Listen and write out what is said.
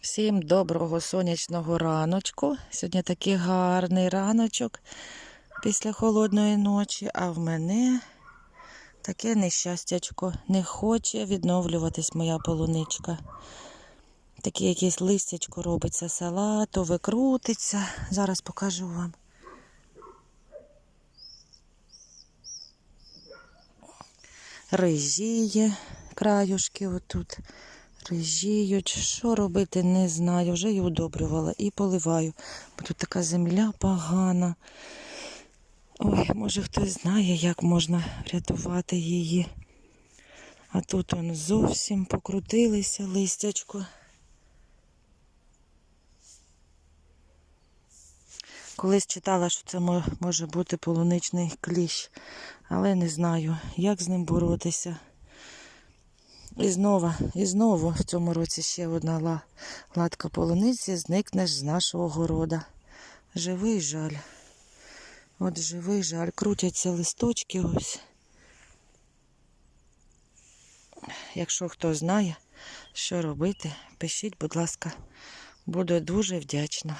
Всім доброго сонячного раночку. Сьогодні такий гарний раночок після холодної ночі, а в мене таке нещастячко. Не хоче відновлюватись моя полуничка. Таке якесь листячко робиться салатове, крутиться. Зараз покажу вам. Рижіє краюшки отут. Рижіють. Що робити, не знаю. Вже і удобрювала, і поливаю. Бо тут така земля погана. Ой, може хтось знає, як можна врятувати її. А тут он зовсім покрутилися листячко. Колись читала, що це може бути полуничний кліщ, але не знаю, як з ним боротися. І знову, і знову в цьому році ще одна латка полуниці зникне з нашого города. Живий жаль. От живий жаль. Крутяться листочки ось. Якщо хто знає, що робити, пишіть, будь ласка, буду дуже вдячна.